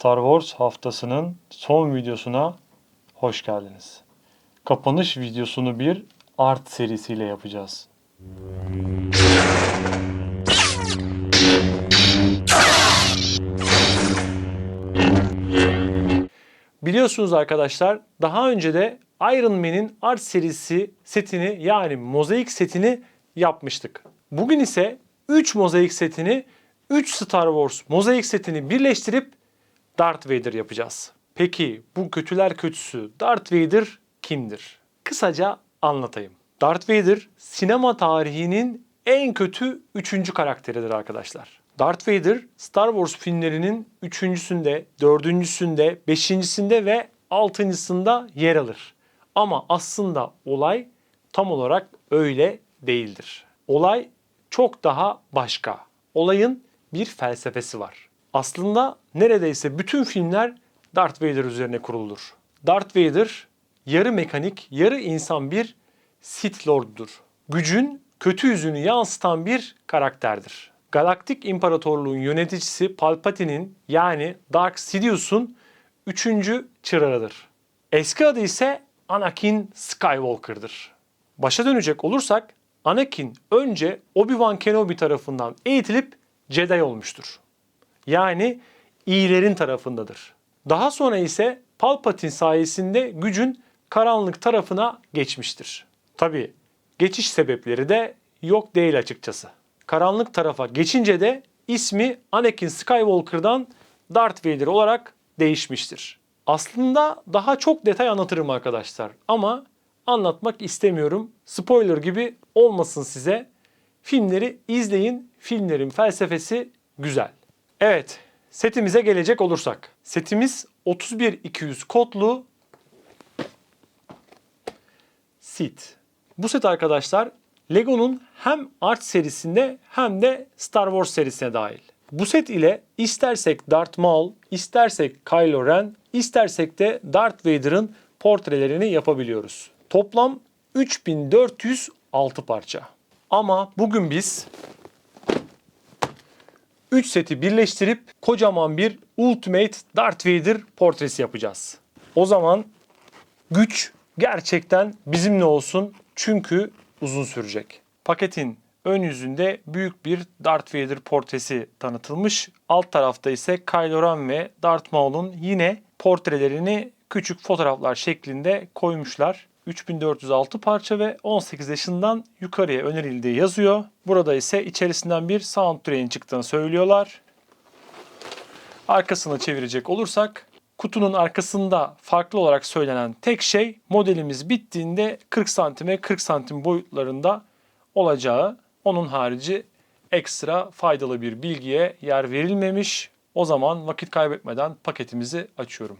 Star Wars haftasının son videosuna hoş geldiniz. Kapanış videosunu bir art serisiyle yapacağız. Biliyorsunuz arkadaşlar daha önce de Iron Man'in art serisi setini yani mozaik setini yapmıştık. Bugün ise 3 mozaik setini 3 Star Wars mozaik setini birleştirip Darth Vader yapacağız. Peki bu kötüler kötüsü Darth Vader kimdir? Kısaca anlatayım. Darth Vader sinema tarihinin en kötü üçüncü karakteridir arkadaşlar. Darth Vader Star Wars filmlerinin üçüncüsünde, dördüncüsünde, beşincisinde ve altıncısında yer alır. Ama aslında olay tam olarak öyle değildir. Olay çok daha başka. Olayın bir felsefesi var. Aslında neredeyse bütün filmler Darth Vader üzerine kurulur. Darth Vader yarı mekanik, yarı insan bir Sith Lord'dur. Gücün kötü yüzünü yansıtan bir karakterdir. Galaktik İmparatorluğun yöneticisi Palpatine'in yani Dark Sidious'un üçüncü çırağıdır. Eski adı ise Anakin Skywalker'dır. Başa dönecek olursak Anakin önce Obi-Wan Kenobi tarafından eğitilip Jedi olmuştur. Yani iyilerin tarafındadır. Daha sonra ise Palpatine sayesinde gücün karanlık tarafına geçmiştir. Tabi geçiş sebepleri de yok değil açıkçası. Karanlık tarafa geçince de ismi Anakin Skywalker'dan Darth Vader olarak değişmiştir. Aslında daha çok detay anlatırım arkadaşlar ama anlatmak istemiyorum. Spoiler gibi olmasın size. Filmleri izleyin. Filmlerin felsefesi güzel. Evet, setimize gelecek olursak. Setimiz 31200 kodlu Sith. Bu set arkadaşlar Lego'nun hem Art serisinde hem de Star Wars serisine dahil. Bu set ile istersek Darth Maul, istersek Kylo Ren, istersek de Darth Vader'ın portrelerini yapabiliyoruz. Toplam 3406 parça. Ama bugün biz 3 seti birleştirip kocaman bir Ultimate Darth Vader portresi yapacağız. O zaman güç gerçekten bizimle olsun çünkü uzun sürecek. Paketin ön yüzünde büyük bir Darth Vader portresi tanıtılmış. Alt tarafta ise Kylo Ren ve Darth Maul'un yine portrelerini küçük fotoğraflar şeklinde koymuşlar. 3406 parça ve 18 yaşından yukarıya önerildiği yazıyor. Burada ise içerisinden bir soundtrack'in çıktığını söylüyorlar. Arkasını çevirecek olursak kutunun arkasında farklı olarak söylenen tek şey modelimiz bittiğinde 40 santime 40 santim boyutlarında olacağı. Onun harici ekstra faydalı bir bilgiye yer verilmemiş. O zaman vakit kaybetmeden paketimizi açıyorum.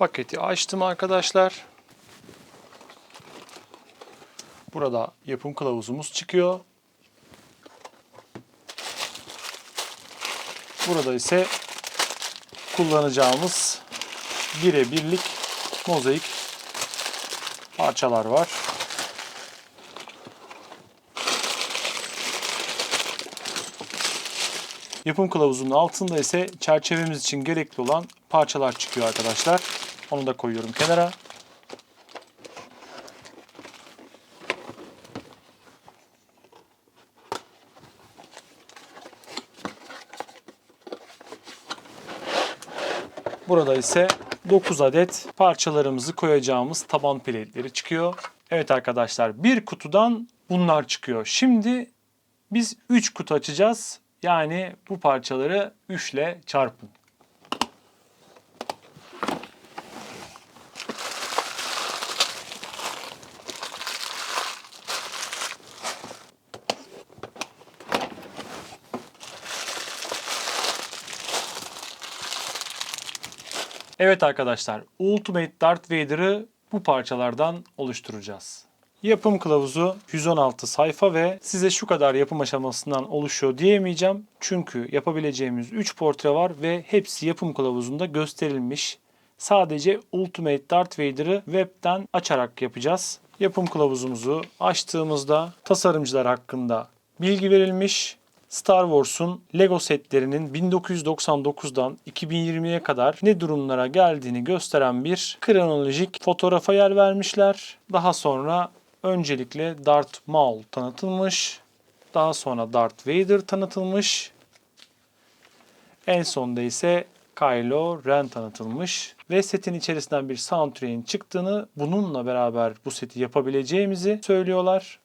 Paketi açtım arkadaşlar. Burada yapım kılavuzumuz çıkıyor. Burada ise kullanacağımız birebirlik mozaik parçalar var. Yapım kılavuzunun altında ise çerçevemiz için gerekli olan parçalar çıkıyor arkadaşlar. Onu da koyuyorum kenara. Burada ise 9 adet parçalarımızı koyacağımız taban plate'leri çıkıyor. Evet arkadaşlar bir kutudan bunlar çıkıyor. Şimdi biz 3 kutu açacağız. Yani bu parçaları 3 ile çarpın. Evet arkadaşlar, Ultimate Darth Vader'ı bu parçalardan oluşturacağız. Yapım kılavuzu 116 sayfa ve size şu kadar yapım aşamasından oluşuyor diyemeyeceğim. Çünkü yapabileceğimiz 3 portre var ve hepsi yapım kılavuzunda gösterilmiş. Sadece Ultimate Darth Vader'ı webten açarak yapacağız. Yapım kılavuzumuzu açtığımızda tasarımcılar hakkında bilgi verilmiş Star Wars'un Lego setlerinin 1999'dan 2020'ye kadar ne durumlara geldiğini gösteren bir kronolojik fotoğrafa yer vermişler. Daha sonra öncelikle Darth Maul tanıtılmış. Daha sonra Darth Vader tanıtılmış. En sonda ise Kylo Ren tanıtılmış ve setin içerisinden bir soundtrack'in çıktığını, bununla beraber bu seti yapabileceğimizi söylüyorlar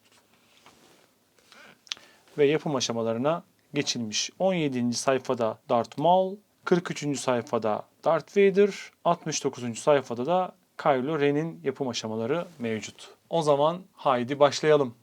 ve yapım aşamalarına geçilmiş. 17. sayfada Darth Maul, 43. sayfada Darth Vader, 69. sayfada da Kylo Ren'in yapım aşamaları mevcut. O zaman haydi başlayalım.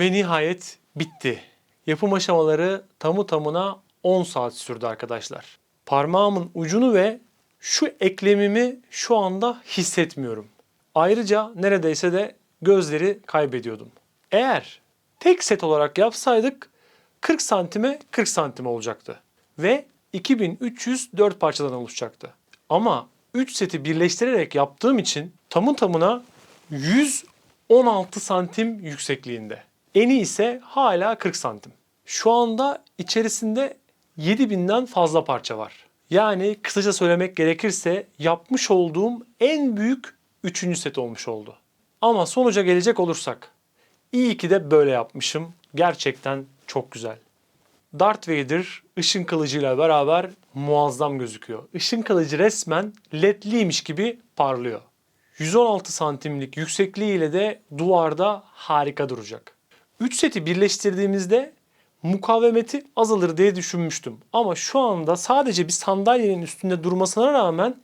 Ve nihayet bitti. Yapım aşamaları tamı tamına 10 saat sürdü arkadaşlar. Parmağımın ucunu ve şu eklemimi şu anda hissetmiyorum. Ayrıca neredeyse de gözleri kaybediyordum. Eğer tek set olarak yapsaydık 40 santime 40 santim olacaktı. Ve 2304 parçadan oluşacaktı. Ama 3 seti birleştirerek yaptığım için tamı tamına 116 santim yüksekliğinde. Eni ise hala 40 santim. Şu anda içerisinde 7000'den fazla parça var. Yani kısaca söylemek gerekirse yapmış olduğum en büyük 3. set olmuş oldu. Ama sonuca gelecek olursak iyi ki de böyle yapmışım. Gerçekten çok güzel. Darth Vader ışın kılıcıyla beraber muazzam gözüküyor. Işın kılıcı resmen ledliymiş gibi parlıyor. 116 santimlik yüksekliğiyle de duvarda harika duracak. 3 seti birleştirdiğimizde mukavemeti azalır diye düşünmüştüm. Ama şu anda sadece bir sandalyenin üstünde durmasına rağmen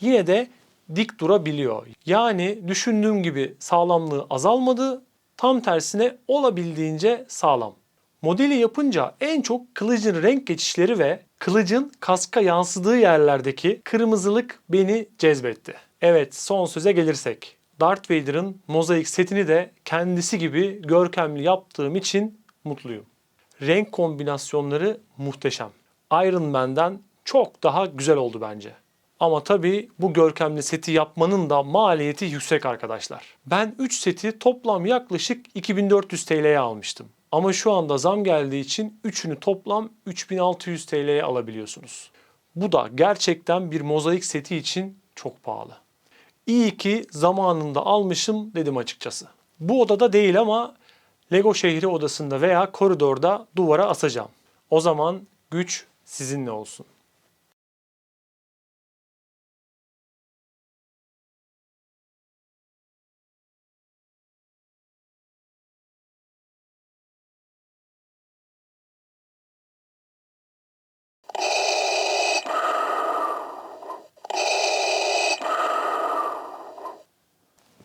yine de dik durabiliyor. Yani düşündüğüm gibi sağlamlığı azalmadı, tam tersine olabildiğince sağlam. Modeli yapınca en çok kılıcın renk geçişleri ve kılıcın kaska yansıdığı yerlerdeki kırmızılık beni cezbetti. Evet son söze gelirsek. Darth Vader'ın mozaik setini de kendisi gibi görkemli yaptığım için mutluyum. Renk kombinasyonları muhteşem. Iron Man'den çok daha güzel oldu bence. Ama tabii bu görkemli seti yapmanın da maliyeti yüksek arkadaşlar. Ben 3 seti toplam yaklaşık 2400 TL'ye almıştım. Ama şu anda zam geldiği için üçünü toplam 3600 TL'ye alabiliyorsunuz. Bu da gerçekten bir mozaik seti için çok pahalı. İyi ki zamanında almışım dedim açıkçası. Bu odada değil ama Lego şehri odasında veya koridorda duvara asacağım. O zaman güç sizinle olsun.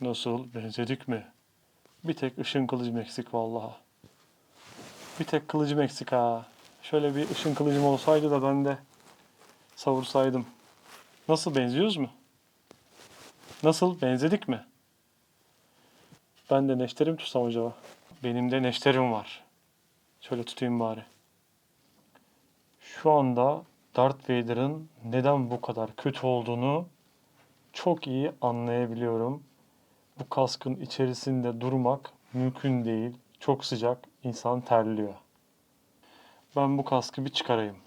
Nasıl benzedik mi? Bir tek ışın kılıcım eksik vallahi. Bir tek kılıcım eksik ha. Şöyle bir ışın kılıcım olsaydı da ben de savursaydım. Nasıl benziyoruz mu? Nasıl benzedik mi? Ben de neşterim tutsam acaba. Benim de neşterim var. Şöyle tutayım bari. Şu anda Darth Vader'ın neden bu kadar kötü olduğunu çok iyi anlayabiliyorum. Bu kaskın içerisinde durmak mümkün değil. Çok sıcak, insan terliyor. Ben bu kaskı bir çıkarayım.